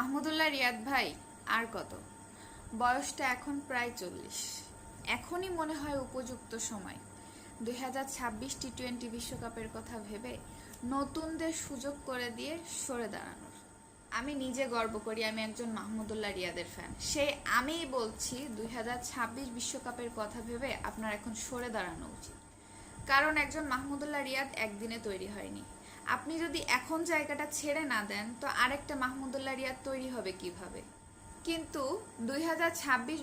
মাহমুদুল্লাহ রিয়াদ ভাই, আর কত? বয়সটা এখন প্রায় চল্লিশ। এখনই মনে হয় উপযুক্ত সময়। দুই হাজার ছাব্বিশ টি টোয়েন্টি বিশ্বকাপের কথা ভেবে নতুনদের সুযোগ করে দিয়ে সরে দাঁড়ানোর। আমি নিজে গর্ব করি আমি একজন মাহমুদুল্লাহ রিয়াদের ফ্যান সেই আমিই বলছি দুই হাজার ছাব্বিশ বিশ্বকাপের কথা ভেবে আপনার এখন সরে দাঁড়ানো উচিত। কারণ একজন মাহমুদুল্লাহ রিয়াদ একদিনে তৈরি হয়নি। আপনি যদি এখন জায়গাটা ছেড়ে না দেন, তো আরেকটা মাহমুদুল্লাহ রিয়াদ তৈরি হবে কীভাবে? কিন্তু দুই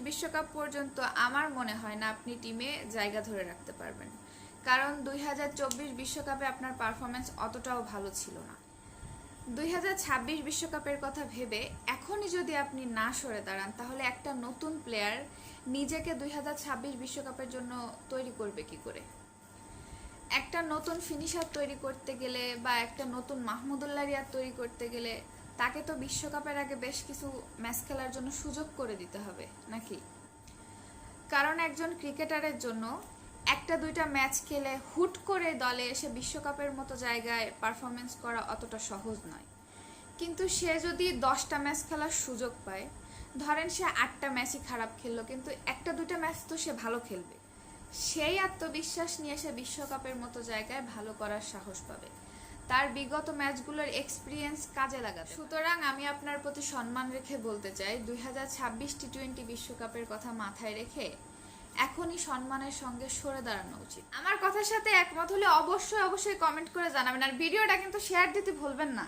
বিশ্বকাপ পর্যন্ত আমার মনে হয় না আপনি টিমে জায়গা ধরে রাখতে পারবেন। কারণ দুই বিশ্বকাপে আপনার পারফরমেন্স অতটাও ভালো ছিল না। দুই বিশ্বকাপের কথা ভেবে এখনই যদি আপনি না সরে দাঁড়ান, তাহলে একটা নতুন প্লেয়ার নিজেকে দুই বিশ্বকাপের জন্য তৈরি করবে কি করে? একটা নতুন ফিনিশার তৈরি করতে গেলে বা একটা নতুন মাহমুদুল্লাহ রিয়াদ তৈরি করতে গেলে তাকে তো বিশ্বকাপের আগে বেশ কিছু ম্যাচ খেলার জন্য সুযোগ করে দিতে হবে, নাকি? কারণ একজন ক্রিকেটারের জন্য একটা দুইটা ম্যাচ খেলে হুট করে দলে এসে বিশ্বকাপের মতো জায়গায় পারফরমেন্স করা অতটা সহজ নয়। কিন্তু সে যদি দশটা ম্যাচ খেলার সুযোগ পায়, ধরেন সে আটটা ম্যাচই খারাপ খেললো, কিন্তু একটা দুইটা ম্যাচ তো সে ভালো খেলবে। সেই আত্মবিশ্বাস নিয়ে সে বিশ্বকাপের মতো জায়গায় ভালো করার সাহস পাবে। তার বিগত ম্যাচগুলোর এক্সপিরিয়েন্স কাজে লাগাবে। সুতরাং আমি আপনার প্রতি সম্মান রেখে বলতে চাই, দুই হাজার ছাব্বিশ টি টোয়েন্টি বিশ্বকাপের কথা মাথায় রেখে এখনই সম্মানের সঙ্গে সরে দাঁড়ানো উচিত। আমার কথার সাথে একমত হলে অবশ্যই অবশ্যই কমেন্ট করে জানাবেন। আর ভিডিওটা কিন্তু শেয়ার দিতে ভুলবেন না।